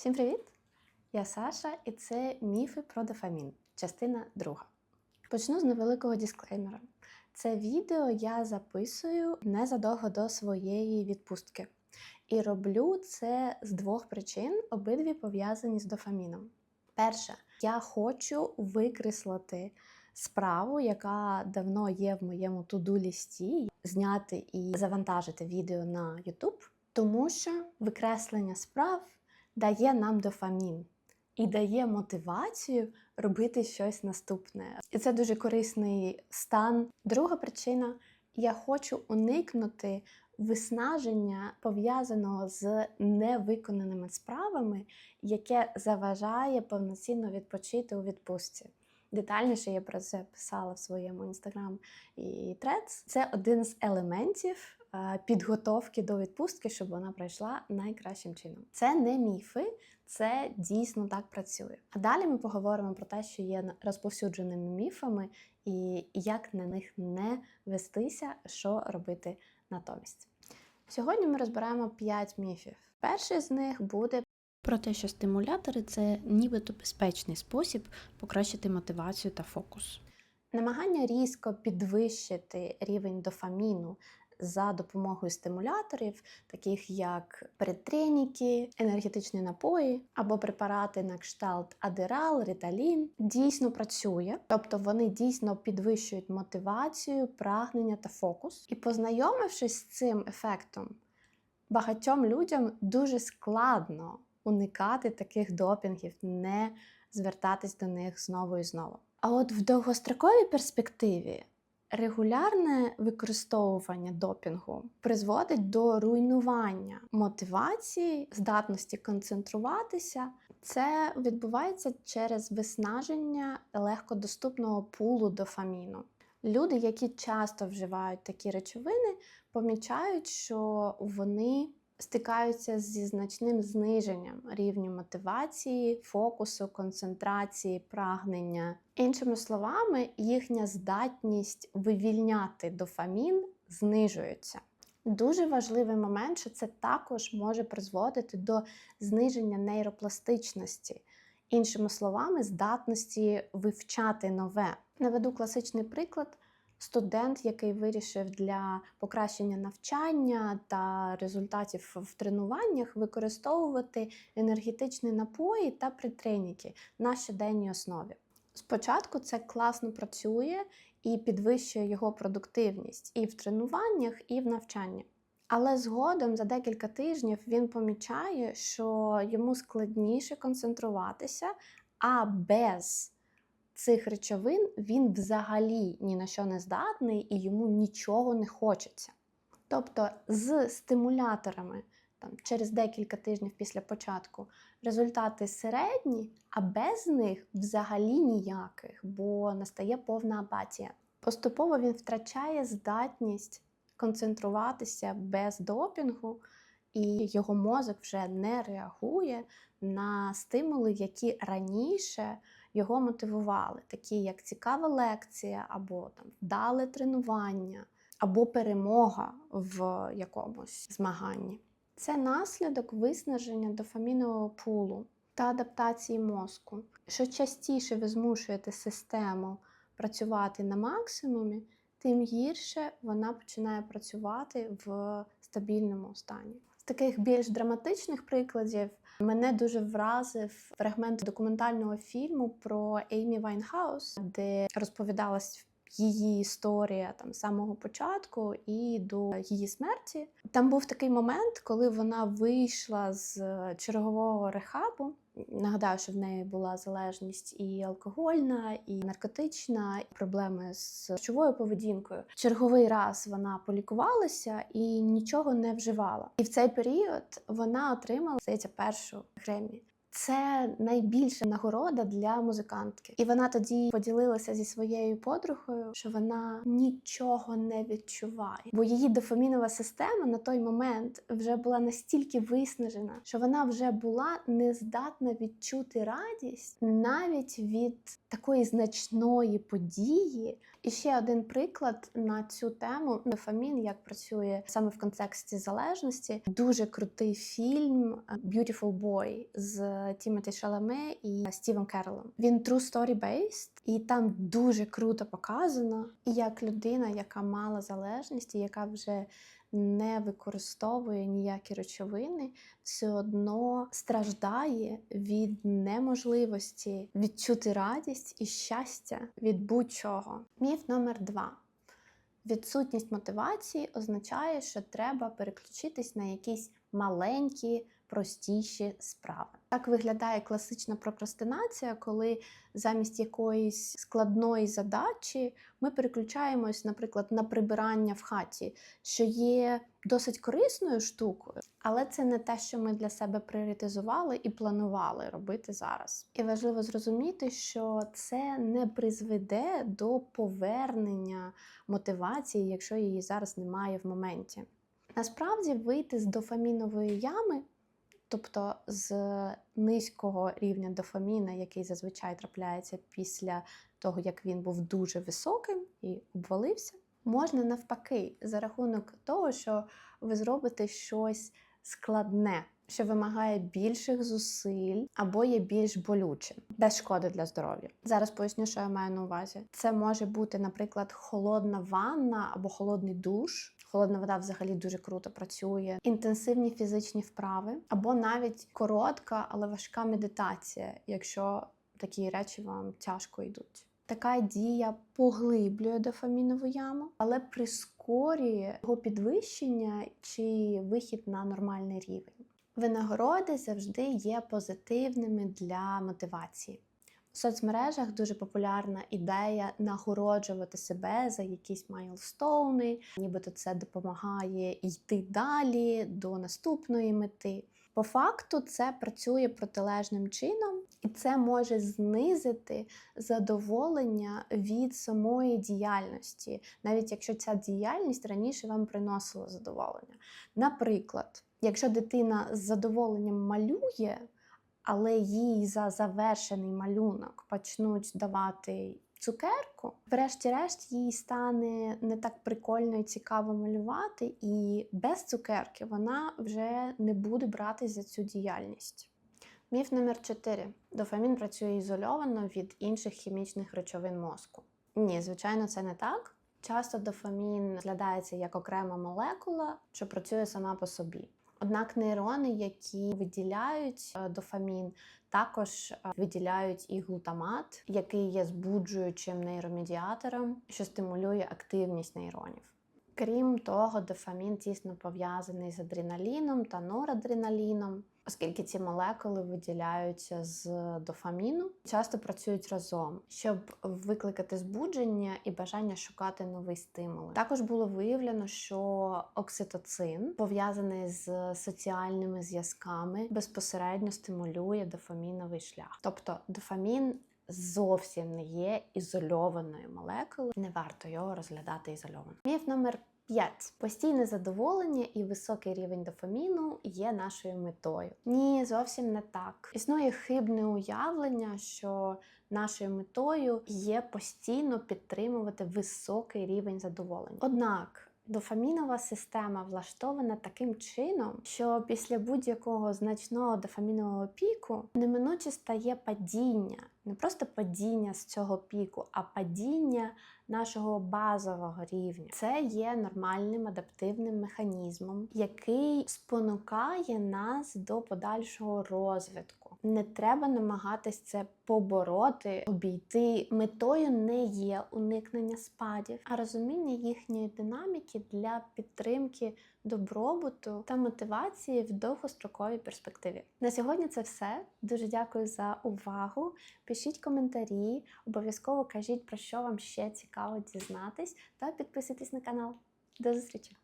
Всім привіт! Я Саша, і це міфи про дофамін, частина друга. Почну з невеликого дисклеймера. Це відео я записую незадовго до своєї відпустки. І роблю це з двох причин, обидві пов'язані з дофаміном. Перше, я хочу викреслити справу, яка давно є в моєму туду-лісті, зняти і завантажити відео на YouTube, тому що викреслення справ дає нам дофамін і дає мотивацію робити щось наступне. І це дуже корисний стан. Друга причина я хочу уникнути виснаження пов'язаного з невиконаними справами, яке заважає повноцінно відпочити у відпустці. Детальніше я про це писала в своєму інстаграм і трец. Це один з елементів підготовки до відпустки, щоб вона пройшла найкращим чином. Це не міфи, це дійсно так працює. А далі ми поговоримо про те, що є розповсюдженими міфами, і як на них не вестися, що робити натомість. Сьогодні ми розбираємо 5 міфів. Перший з них буде Про те, що стимулятори це нібито безпечний спосіб покращити мотивацію та фокус. намагання різко підвищити рівень дофаміну за допомогою стимуляторів, таких як передтреніки, енергетичні напої або препарати на кшталт Адерал, Риталін, дійсно працює, тобто вони дійсно підвищують мотивацію, прагнення та фокус. І познайомившись з цим ефектом, багатьом людям дуже складно уникати таких допінгів, не звертатись до них знову і знову. А от в довгостроковій перспективі регулярне використовування допінгу призводить до руйнування мотивації, здатності концентруватися. Це відбувається через виснаження легкодоступного пулу дофаміну. Люди, які часто вживають такі речовини, помічають, що вони стикаються зі значним зниженням рівню мотивації, фокусу, концентрації, прагнення. Іншими словами, їхня здатність вивільняти дофамін знижується. Дуже важливий момент, що це також може призводити до зниження нейропластичності, іншими словами, здатності вивчати нове. Наведу класичний приклад студент, який вирішив для покращення навчання та результатів в тренуваннях використовувати енергетичні напої та притреніки на щоденній основі. Спочатку це класно працює і підвищує його продуктивність і в тренуваннях, і в навчанні. Але згодом за декілька тижнів він помічає, що йому складніше концентруватися, а без цих речовин він взагалі ні на що не здатний і йому нічого не хочеться. Тобто з стимуляторами там, через декілька тижнів після початку результати середні, а без них взагалі ніяких, бо настає повна апатія. Поступово він втрачає здатність концентруватися без допінгу, і його мозок вже не реагує на стимули, які раніше його мотивували, такі як цікава лекція, або там вдале тренування, або перемога в якомусь змаганні. Це наслідок виснаження дофамінового пулу та адаптації мозку. Що частіше ви змушуєте систему працювати на максимумі, тим гірше вона починає працювати в стабільному стані. З таких більш драматичних прикладів мене дуже вразив фрагмент документального фільму про Еймі Вайнхаус, де розповідалась її історія там з самого початку і до її смерті. Там був такий момент, коли вона вийшла з чергового рехабу. Нагадаю, що в неї була залежність і алкогольна, і наркотична, і проблеми з харчовою поведінкою. Черговий раз вона полікувалася і нічого не вживала. І в цей період вона отримала здається, першу Гремі. Це найбільша нагорода для музикантки. І вона тоді поділилася зі своєю подругою, що вона нічого не відчуває, бо її дофамінова система на той момент вже була настільки виснажена, що вона вже була не здатна відчути радість навіть від такої значної події. І ще один приклад на цю тему дофамін, як працює саме в контексті залежності. Дуже крутий фільм Beautiful Boy з Тімоті Шаламе і Стівом Керолом. Він true story based, і там дуже круто показано, як людина, яка мала залежність, і яка вже не використовує ніякі речовини, все одно страждає від неможливості відчути радість і щастя від будь-чого. Міф номер два. Відсутність мотивації означає, що треба переключитись на якісь маленькі, простіші справи. Так виглядає класична прокрастинація, коли замість якоїсь складної задачі ми переключаємось, наприклад, на прибирання в хаті, що є досить корисною штукою, але це не те, що ми для себе пріоритизували і планували робити зараз. І важливо зрозуміти, що це не призведе до повернення мотивації, якщо її зараз немає в моменті. Насправді вийти з дофамінової ями, тобто з низького рівня дофаміна, який зазвичай трапляється після того, як він був дуже високим і обвалився, можна навпаки за рахунок того, що ви зробите щось складне, що вимагає більших зусиль або є більш болючим, без шкоди для здоров'я. Зараз поясню, що я маю на увазі. Це може бути, наприклад, холодна ванна або холодний душ. Холодна вода взагалі дуже круто працює, інтенсивні фізичні вправи, або навіть коротка, але важка медитація, якщо такі речі вам тяжко йдуть. Така дія поглиблює дофамінову яму, але прискорює його підвищення чи вихід на нормальний рівень. Винагороди завжди є позитивними для мотивації. В соцмережах дуже популярна ідея нагороджувати себе за якісь майлстоуни, нібито це допомагає йти далі до наступної мети. По факту це працює протилежним чином, і це може знизити задоволення від самої діяльності, навіть якщо ця діяльність раніше вам приносила задоволення. Наприклад, якщо дитина з задоволенням малює, але їй за завершений малюнок почнуть давати цукерку, врешті-решт їй стане не так прикольно і цікаво малювати, і без цукерки вона вже не буде братись за цю діяльність. Міф номер 4. Дофамін працює ізольовано від інших хімічних речовин мозку. Ні, звичайно, це не так. Часто дофамін розглядається як окрема молекула, що працює сама по собі. Однак нейрони, які виділяють е, дофамін, також е, виділяють і глутамат, який є збуджуючим нейромедіатором, що стимулює активність нейронів. Крім того, дофамін тісно пов'язаний з адреналіном та норадреналіном, оскільки ці молекули виділяються з дофаміну, часто працюють разом, щоб викликати збудження і бажання шукати новий стимул. Також було виявлено, що окситоцин, пов'язаний з соціальними зв'язками, безпосередньо стимулює дофаміновий шлях. Тобто дофамін зовсім не є ізольованою молекулою, не варто його розглядати ізольовано. Міф номер 5. Постійне задоволення і високий рівень дофаміну є нашою метою. Ні, зовсім не так. Існує хибне уявлення, що нашою метою є постійно підтримувати високий рівень задоволення. Однак Дофамінова система влаштована таким чином, що після будь-якого значного дофамінового піку неминуче стає падіння, не просто падіння з цього піку, а падіння нашого базового рівня. Це є нормальним адаптивним механізмом, який спонукає нас до подальшого розвитку. Не треба намагатись це побороти, обійти. Метою не є уникнення спадів, а розуміння їхньої динаміки для підтримки добробуту та мотивації в довгостроковій перспективі. На сьогодні це все. Дуже дякую за увагу. Пишіть коментарі, обов'язково кажіть про що вам ще цікаво дізнатись, та підписуйтесь на канал. До зустрічі!